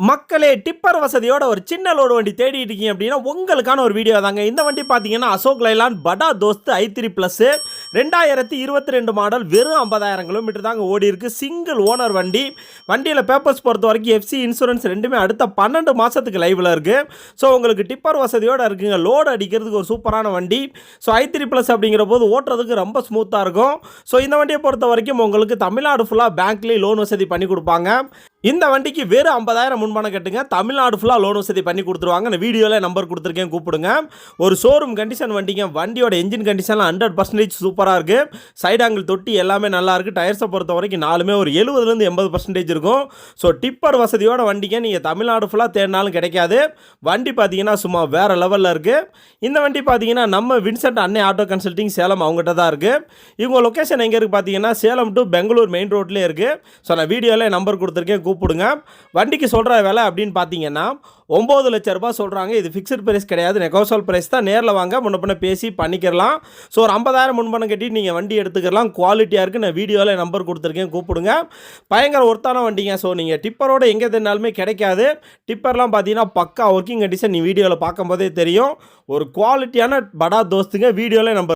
மக்களே டிப்பர் வசதியோட ஒரு சின்ன லோடு வண்டி தேடிட்டு இருக்கீங்க அப்படின்னா உங்களுக்கான ஒரு வீடியோ தாங்க. இந்த வண்டி பார்த்தீங்கன்னா அசோக் லைலான் படா தோஸ்த் ஐ த்ரீ ப்ளஸ் ரெண்டாயிரத்தி இருபத்தி ரெண்டு மாடல் வெறும் ஐம்பதாயிரம் கிலோமீட்டர் தாங்க ஓடி இருக்கு. சிங்கிள் ஓனர் வண்டி. வண்டியில் பேப்பர்ஸ் பொறுத்த வரைக்கும் எஃப்சி இன்சூரன்ஸ் ரெண்டுமே அடுத்த பன்னெண்டு மாதத்துக்கு லைவில் இருக்குது ஸோ உங்களுக்கு டிப்பர் வசதியோடு இருக்குங்க. லோடு அடிக்கிறதுக்கு ஒரு சூப்பரான வண்டி. ஸோ ஐ த்ரீ ப்ளஸ் அப்படிங்கிற போது ஓட்டுறதுக்கு ரொம்ப ஸ்மூத்தாக இருக்கும். ஸோ இந்த வண்டியை பொறுத்த வரைக்கும் உங்களுக்கு தமிழ்நாடு ஃபுல்லாக பேங்க்லேயே லோன் வசதி பண்ணி கொடுப்பாங்க. இந்த வண்டிக்கு வெறும் ஐம்பதாயிரம் முன்பணம் கட்டுங்க. தமிழ்நாடு ஃபுல்லாக லோன் வசதி பண்ணி கொடுத்துருவாங்க. நான் வீடியோவில் நம்பர் கொடுத்துருக்கேன் கூப்பிடுங்க. ஒரு ஷோரூம் கண்டிஷன் வண்டிங்க. வண்டியோட என்ஜின் கண்டிஷன்லாம் ஹண்ட்ரட் பர்சன்டேஜ் சூப்பராக இருக்குது சைடு ஆங்கிள் தொட்டி எல்லாமே நல்லா இருக்குது டயர்ஸை பொறுத்த வரைக்கும் நாலுமே ஒரு எழுபதுலேருந்து எண்பது பர்சன்டேஜ் இருக்கும். ஸோ டிப்பர் வசதியோட வண்டிங்க நீங்கள் தமிழ்நாடு ஃபுல்லாக தேடினாலும் கிடைக்காது. வண்டி பார்த்தீங்கன்னா சும்மா வேறு லெவலில் இருக்குது இந்த வண்டி பார்த்தீங்கன்னா நம்ம வின்சென்ட் அன்னை ஆட்டோ கன்சல்ட்டிங் சேலம் அவங்ககிட்ட தான் இருக்குது இவங்க லொக்கேஷன் எங்கே இருக்குது பார்த்தீங்கன்னா சேலம் டு பெங்களூர் மெயின் ரோட்லேயே இருக்குது ஸோ நான் வீடியோவில் நம்பர் கொடுத்துருக்கேன். கூப்பிடுங்க. வண்டிக்கு சொல்கிற விலை அப்படின்னு பார்த்தீங்கன்னா ஒம்பது லட்ச ரூபா சொல்கிறாங்க இது ஃபிக்ஸ்ட் ப்ரைஸ் கிடையாது. நெகோசல் ப்ரைஸ் தான். நேரில் வாங்க முன்ன பின்ன பேசி பண்ணிக்கிறலாம் ஸோ ஒரு ஐம்பதாயிரம் முன்பணம் கட்டி நீங்கள் வண்டி எடுத்துக்கலாம். குவாலிட்டியாக இருக்குது நான் வீடியோவில் நம்பர் கொடுத்துருக்கேன். கூப்பிடுங்க. பயங்கர ஒர்த்தான வண்டிங்க. ஸோ நீங்கள் டிப்பரோட எங்கே தின்னாலுமே கிடைக்காது. டிப்பர்லாம் பார்த்தீங்கன்னா பக்கா ஒர்க்கிங் கண்டிஷன் நீ வீடியோவில் பார்க்கும்போதே தெரியும். ஒரு குவாலிட்டியான படா தோஸ்துங்க. வீடியோவில் நம்பர்